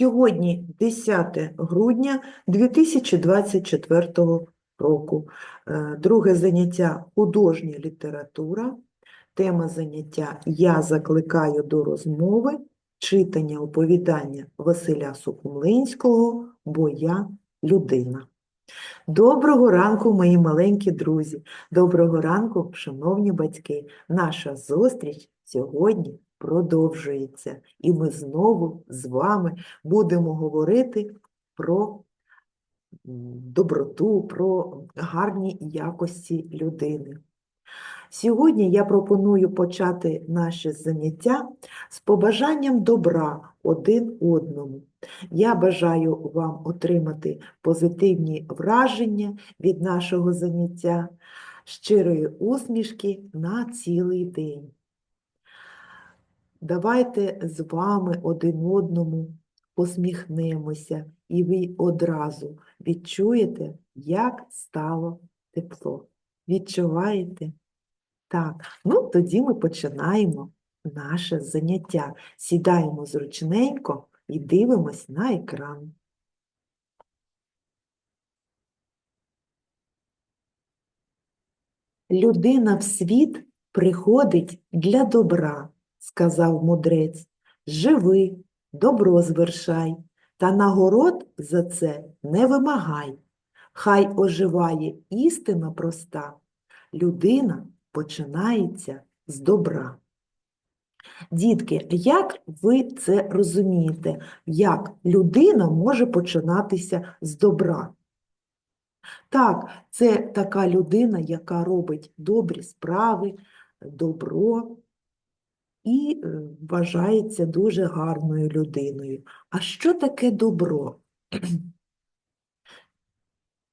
Сьогодні 10 грудня 2024 року. Е, Друге заняття художня література. Тема заняття Я закликаю до розмови, читання оповідання Василя Сухомлинського, бо я людина. Доброго ранку, мої маленькі друзі! Доброго ранку, шановні батьки! Наша зустріч сьогодні продовжується, і ми знову з вами будемо говорити про доброту, про гарні якості людини. Сьогодні я пропоную почати наше заняття з побажанням добра один одному. Я бажаю вам отримати позитивні враження від нашого заняття, щирої усмішки на цілий день. Давайте з вами один одному посміхнемося, і ви одразу відчуєте, як стало тепло. Відчуваєте? Так, ну тоді ми починаємо наше заняття. Сідаємо зручненько і дивимось на екран. Людина в світ приходить для добра, сказав мудрець. Живи, добро звершай, та нагород за це не вимагай. Хай оживає істина проста. Людина починається з добра. Дітки, як ви це розумієте? Як людина може починатися з добра? Так, це така людина, яка робить добрі справи, добро і е, вважається дуже гарною людиною. А що таке добро?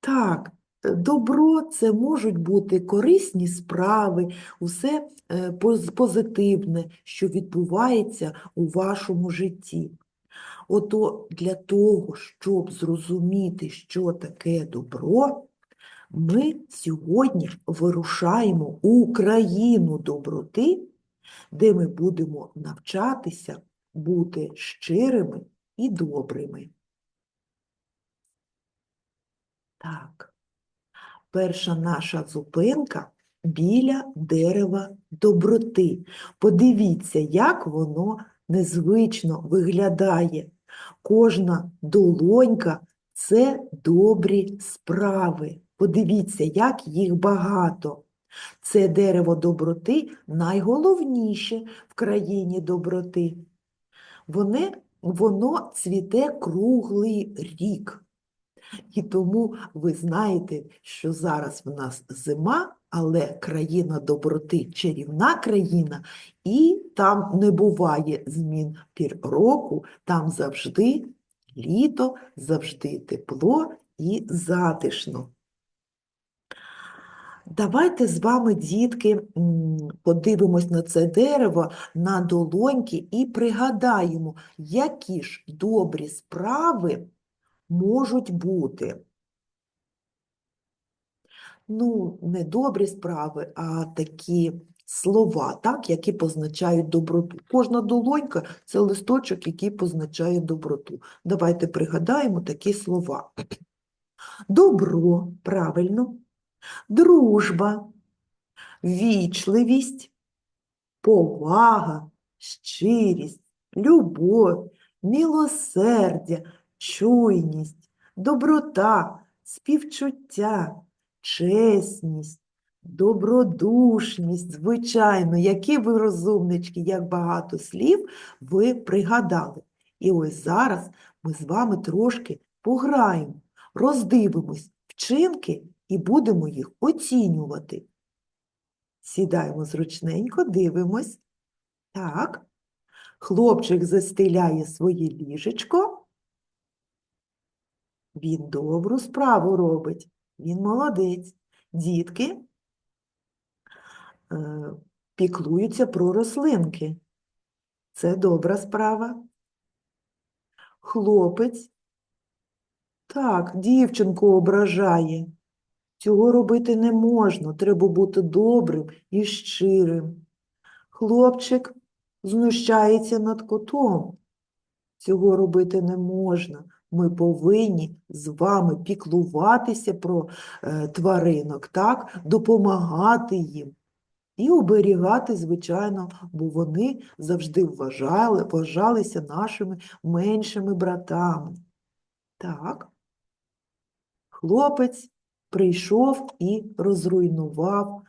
Так, е, добро це можуть бути корисні справи, усе е, позитивне, що відбувається у вашому житті. Ото для того, щоб зрозуміти, що таке добро, ми сьогодні вирушаємо у країну доброти, де ми будемо навчатися бути щирими і добрими. Так, перша наша зупинка біля дерева доброти. Подивіться, як воно незвично виглядає. Кожна долонька – це добрі справи. Подивіться, як їх багато. Це дерево доброти найголовніше в країні доброти. Воно, воно цвіте круглий рік. І тому ви знаєте, що зараз в нас зима, але країна доброти чарівна країна, і там не буває змін пір року, там завжди літо, завжди тепло і затишно. Давайте з вами, дітки, подивимось на це дерево, на долоньки і пригадаємо, які ж добрі справи можуть бути. Ну, не добрі справи, а такі слова, так, які позначають доброту. Кожна долонька – це листочок, який позначає доброту. Давайте пригадаємо такі слова. Добро, правильно, дружба, вічливість, повага, щирість, любов, милосердя, чуйність, доброта, співчуття, чесність, добродушність, звичайно, які ви розумнички, як багато слів ви пригадали. І ось зараз ми з вами трошки пограємо, роздивимось вчинки і будемо їх оцінювати. Сідаємо зручненько, дивимось. Так. Хлопчик застеляє своє ліжечко. Він добру справу робить. Він молодець. Дітки е, піклуються про рослинки. Це добра справа. Хлопець. Так, дівчинку ображає. Цього робити не можна. Треба бути добрим і щирим. Хлопчик знущається над котом. Цього робити не можна. Ми повинні з вами піклуватися про е, тваринок, так? допомагати їм і оберігати, звичайно, бо вони завжди вважали, вважалися нашими меншими братами. Так. Хлопець прийшов і розруйнував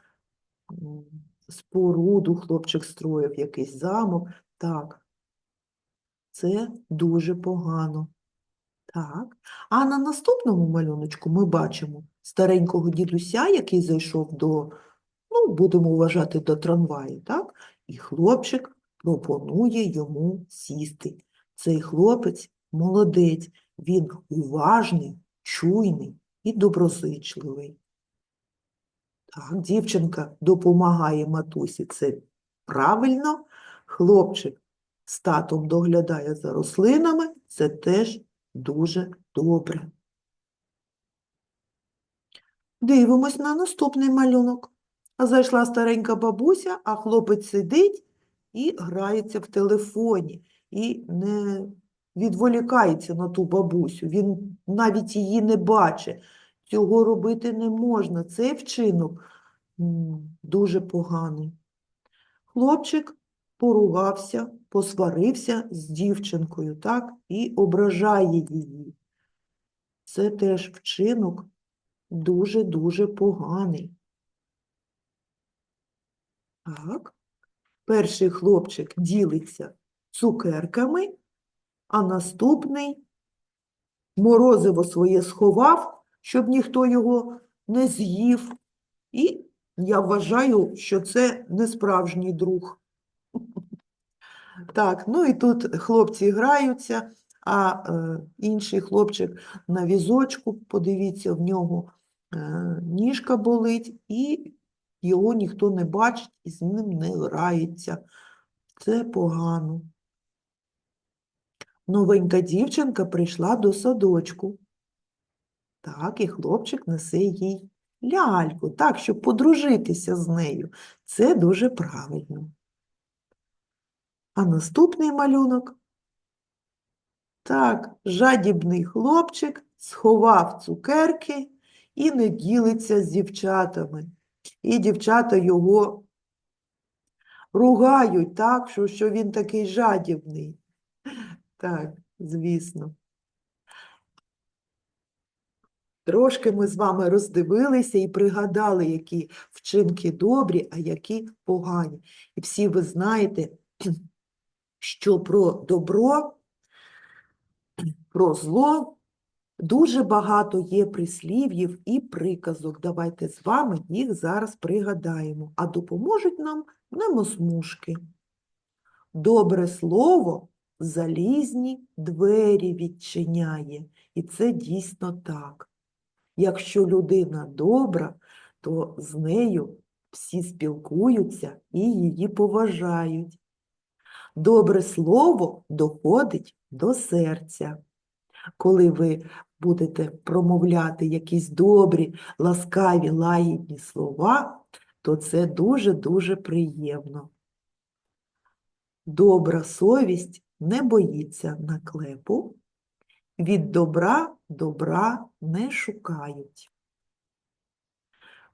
споруду, хлопчик строїв якийсь замок. Так, це дуже погано. Так. А на наступному малюночку ми бачимо старенького дідуся, який зайшов до, ну, будемо вважати, до трамваю, так? І хлопчик пропонує йому сісти. Цей хлопець молодець, він уважний, чуйний і доброзичливий. Так, дівчинка допомагає матусі, це правильно. Хлопчик з татом доглядає за рослинами, це теж дуже добре. Дивимось на наступний малюнок. Зайшла старенька бабуся, а хлопець сидить і грається в телефоні, і не відволікається на ту бабусю. Він навіть її не бачить. Цього робити не можна. Цей вчинок дуже поганий. Хлопчик поругався, посварився з дівчинкою, так, і ображає її. Це теж вчинок дуже-дуже поганий. Так. Перший хлопчик ділиться цукерками, а наступний морозиво своє сховав, щоб ніхто його не з'їв. І я вважаю, що це не справжній друг. Так, ну і тут хлопці граються, а е, інший хлопчик на візочку, подивіться, в нього е, ніжка болить, і його ніхто не бачить і з ним не грається. Це погано. Новенька дівчинка прийшла до садочку. Так, і хлопчик несе їй ляльку, так, щоб подружитися з нею. Це дуже правильно. А наступний малюнок. Так, жадібний хлопчик сховав цукерки і не ділиться з дівчатами. І дівчата його ругають, так, що, він такий жадібний. Так, звісно. Трошки ми з вами роздивилися і пригадали, які вчинки добрі, а які погані. І всі ви знаєте, що про добро, про зло дуже багато є прислів'їв і приказок. Давайте з вами їх зараз пригадаємо, а допоможуть нам немосмушки. Добре слово залізні двері відчиняє, і це дійсно так. Якщо людина добра, то з нею всі спілкуються і її поважають. Добре слово доходить до серця. Коли ви будете промовляти якісь добрі, ласкаві, лагідні слова, то це дуже-дуже приємно. Добра совість не боїться наклепу, від добра добра не шукають.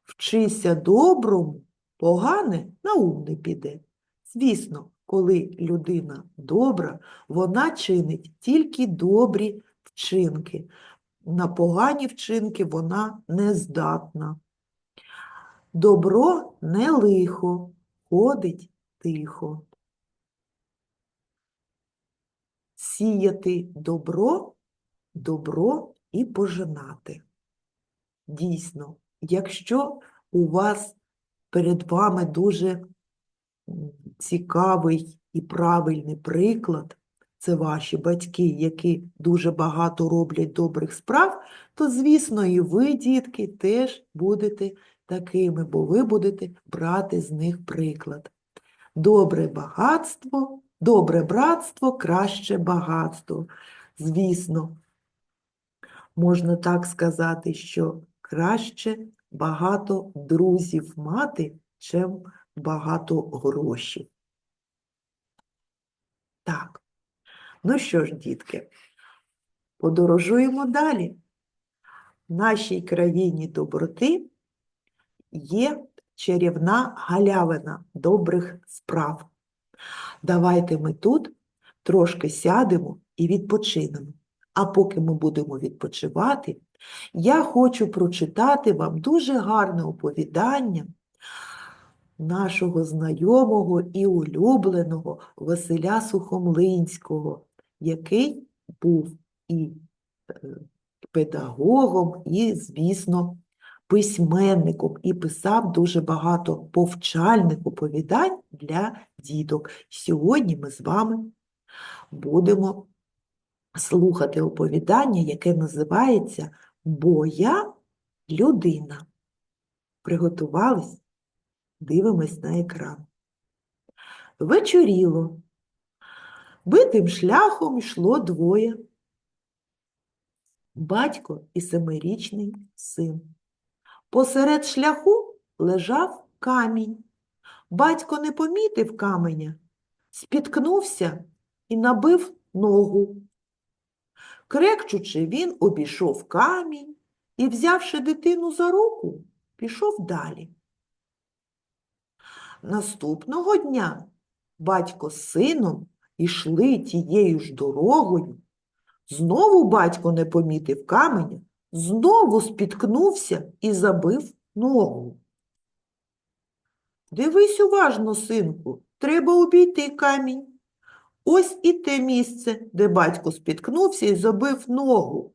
Вчися доброму, погане на ум не піде. Звісно, коли людина добра, вона чинить тільки добрі вчинки. На погані вчинки вона не здатна. Добро не лихо, ходить тихо. Сіяти добро, добро і пожинати. Дійсно, якщо у вас перед вами дуже цікавий і правильний приклад, це ваші батьки, які дуже багато роблять добрих справ, то, звісно, і ви, дітки, теж будете такими, бо ви будете брати з них приклад. Добре багатство, добре братство, краще багатство. Звісно, можна так сказати, що краще багато друзів мати, чим багато грошей. Так, Ну що ж, дітки, подорожуємо далі. В нашій країні доброти є чарівна галявина добрих справ. Давайте ми тут трошки сядемо і відпочинемо. А поки ми будемо відпочивати, я хочу прочитати вам дуже гарне оповідання нашого знайомого і улюбленого Василя Сухомлинського, який був і е, педагогом, і, звісно, письменником, і писав дуже багато повчальних оповідань для діток. Сьогодні ми з вами будемо слухати оповідання, яке називається Бо я людина. Приготувались? Дивимось на екран. Вечоріло. Битим шляхом йшло двоє. Батько і семирічний син. Посеред шляху лежав камінь. Батько не помітив каменя, спіткнувся і набив ногу. Крекчучи, він обійшов камінь і, взявши дитину за руку, пішов далі. Наступного дня батько з сином ішли тією ж дорогою. Знову батько не помітив каменя, знову спіткнувся і забив ногу. Дивись уважно, синку, треба обійти камінь. Ось і те місце, де батько спіткнувся і забив ногу.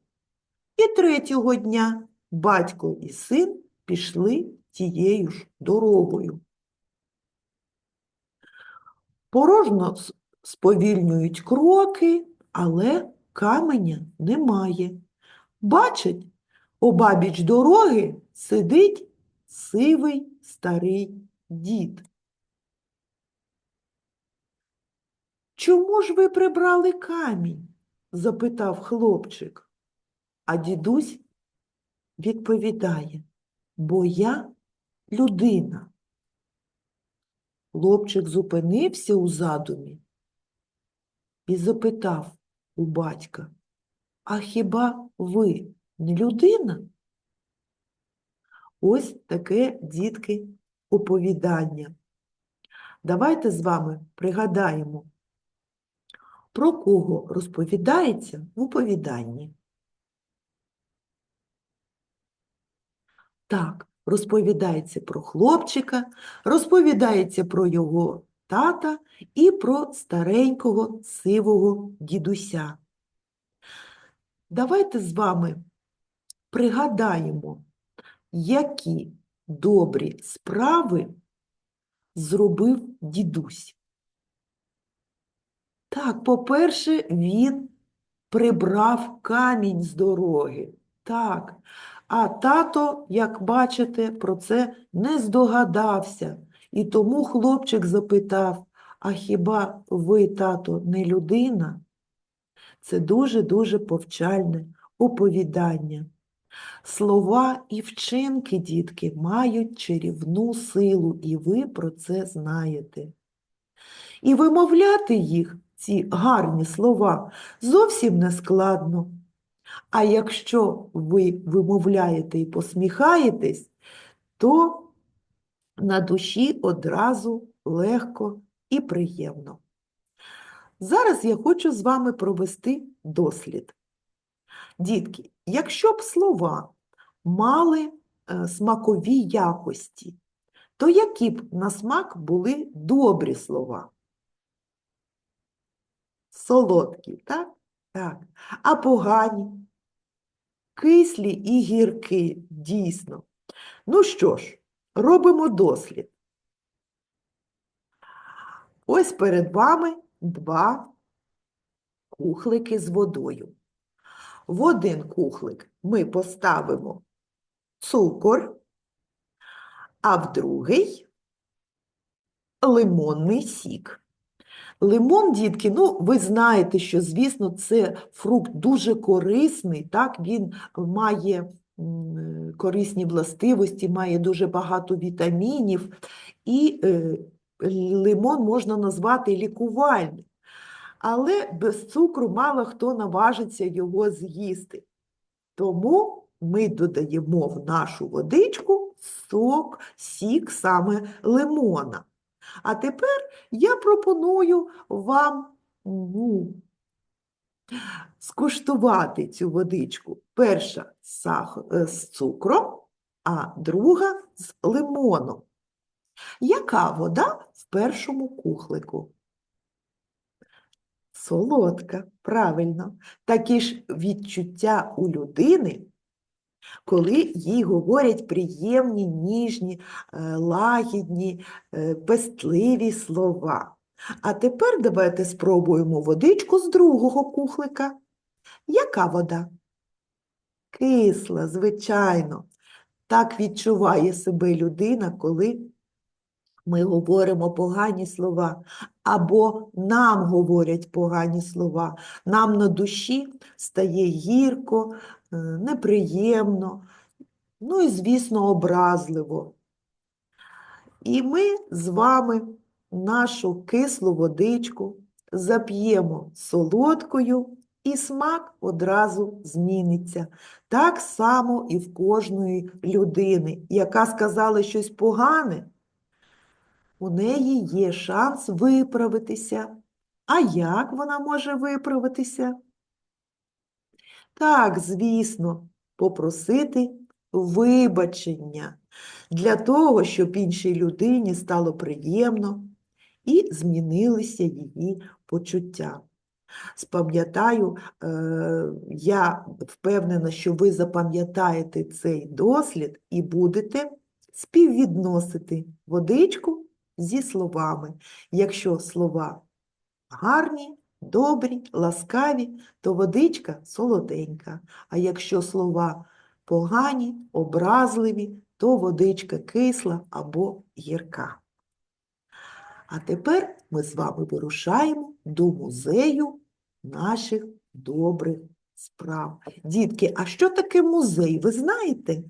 І третього дня батько і син пішли тією ж дорогою. Порожно сповільнюють кроки, але каменя немає. Бачить, обабіч дороги сидить сивий старий дід. Чому ж ви прибрали камінь? запитав хлопчик. А дідусь відповідає, бо я людина. Хлопчик зупинився у задумі і запитав у батька, а хіба ви не людина? Ось таке, дітки, оповідання. Давайте з вами пригадаємо, про кого розповідається в оповіданні. Так, розповідається про хлопчика, розповідається про його тата і про старенького сивого дідуся. Давайте з вами пригадаємо, які добрі справи зробив дідусь. Так, по-перше, він прибрав камінь з дороги. Так. А тато, як бачите, про це не здогадався. І тому хлопчик запитав: А хіба ви, тато, не людина? Це дуже-дуже повчальне оповідання. Слова і вчинки, дітки, мають чарівну силу, і ви про це знаєте. І вимовляти їх, ці гарні слова, зовсім не складно. А якщо ви вимовляєте і посміхаєтесь, то на душі одразу легко і приємно. Зараз я хочу з вами провести дослід. Дітки, якщо б слова мали е, смакові якості, то які б на смак були добрі слова? Солодкі, так? Так. А погані? Кислі і гіркі, дійсно. Ну що ж, робимо дослід. Ось перед вами два кухлики з водою. В один кухлик ми поставимо цукор, а в другий лимонний сік. Лимон, дітки, ну, ви знаєте, що, звісно, це фрукт дуже корисний, так, він має корисні властивості, має дуже багато вітамінів, і е, лимон можна назвати лікувальним. але без цукру мало хто наважиться його з'їсти. Тому ми додаємо в нашу водичку сок, сік саме лимона. А тепер я пропоную вам ну, скуштувати цю водичку. Перша з, цукром, а друга з лимоном. Яка вода в першому кухлику? Солодка, правильно. Такі ж відчуття у людини, коли їй говорять приємні, ніжні, е, лагідні, е, пестливі слова. А тепер давайте спробуємо водичку з другого кухлика. Яка вода? Кисла, звичайно. Так відчуває себе людина, коли ми говоримо погані слова, або нам говорять погані слова. Нам на душі стає гірко, е, неприємно, ну і, звісно, образливо. І ми з вами нашу кислу водичку зап'ємо солодкою, і смак одразу зміниться. Так само і в кожної людини, яка сказала щось погане, у неї є шанс виправитися. А як вона може виправитися? Так, звісно, попросити вибачення для того, щоб іншій людині стало приємно і змінилися її почуття. Спам'ятаю, е, я впевнена, що ви запам'ятаєте цей дослід і будете співвідносити водичку зі словами. Якщо слова гарні, добрі, ласкаві, то водичка солоденька. А якщо слова погані, образливі, то водичка кисла або гірка. А тепер ми з вами вирушаємо до музею наших добрих справ. Дітки, а що таке музей, ви знаєте?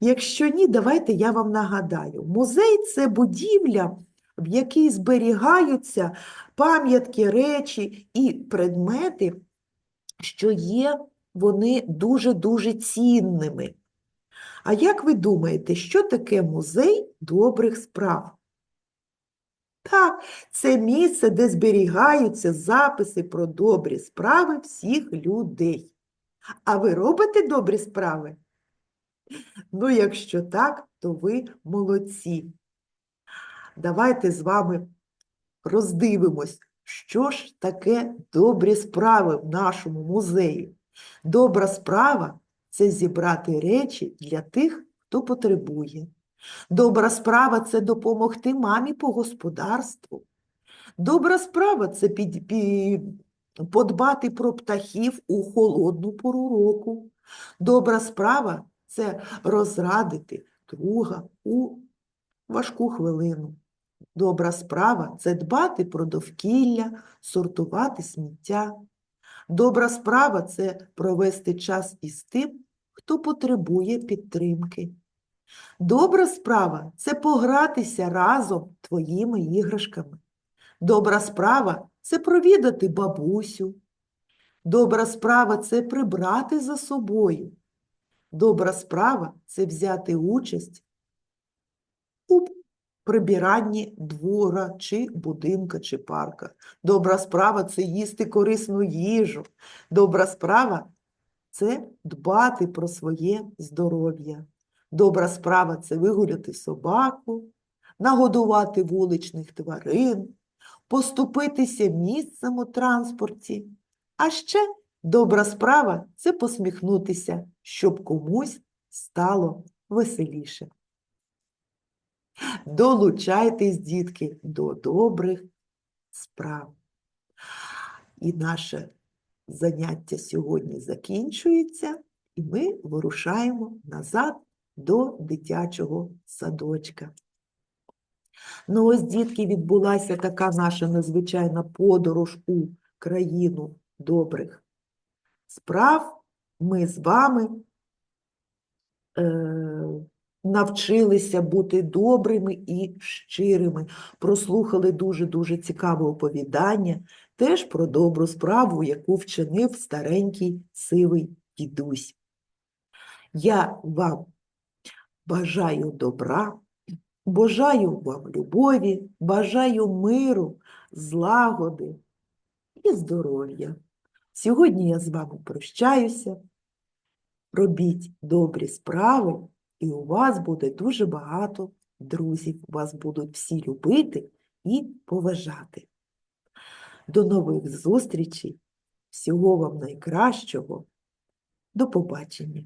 Якщо ні, давайте я вам нагадаю. Музей це будівля, в якій зберігаються пам'ятки, речі і предмети, що є вони дуже-дуже цінними. А як ви думаєте, що таке музей добрих справ? Так, це місце, де зберігаються записи про добрі справи всіх людей. А ви робите добрі справи? Ну, якщо так, то ви молодці. Давайте з вами роздивимось, що ж таке добрі справи в нашому музеї. Добра справа це зібрати речі для тих, хто потребує. Добра справа це допомогти мамі по господарству. Добра справа це під, пі- подбати про птахів у холодну пору року. Добра справа це розрадити друга у важку хвилину. Добра справа це дбати про довкілля, сортувати сміття. Добра справа це провести час із тим, хто потребує підтримки. Добра справа це погратися разом твоїми іграшками. Добра справа це провідати бабусю. Добра справа це прибрати за собою. Добра справа це взяти участь у прибиранні двора чи будинка чи парка. Добра справа це їсти корисну їжу. Добра справа це дбати про своє здоров'я. Добра справа це вигуляти собаку, нагодувати вуличних тварин, поступитися місцем у транспорті. А ще добра справа це посміхнутися, щоб комусь стало веселіше. Долучайтесь, дітки, до добрих справ. І наше заняття сьогодні закінчується, і ми вирушаємо назад до дитячого садочка. Ну ось, дітки, відбулася така наша незвичайна подорож у країну добрих справ. Ми з вами е, навчилися бути добрими і щирими, прослухали дуже-дуже цікаве оповідання теж про добру справу, яку вчинив старенький сивий дідусь. Я вам бажаю добра, бажаю вам любові, бажаю миру, злагоди і здоров'я. Сьогодні я з вами прощаюся. Робіть добрі справи, і у вас буде дуже багато друзів. Вас будуть всі любити і поважати. До нових зустрічей. Всього вам найкращого. До побачення.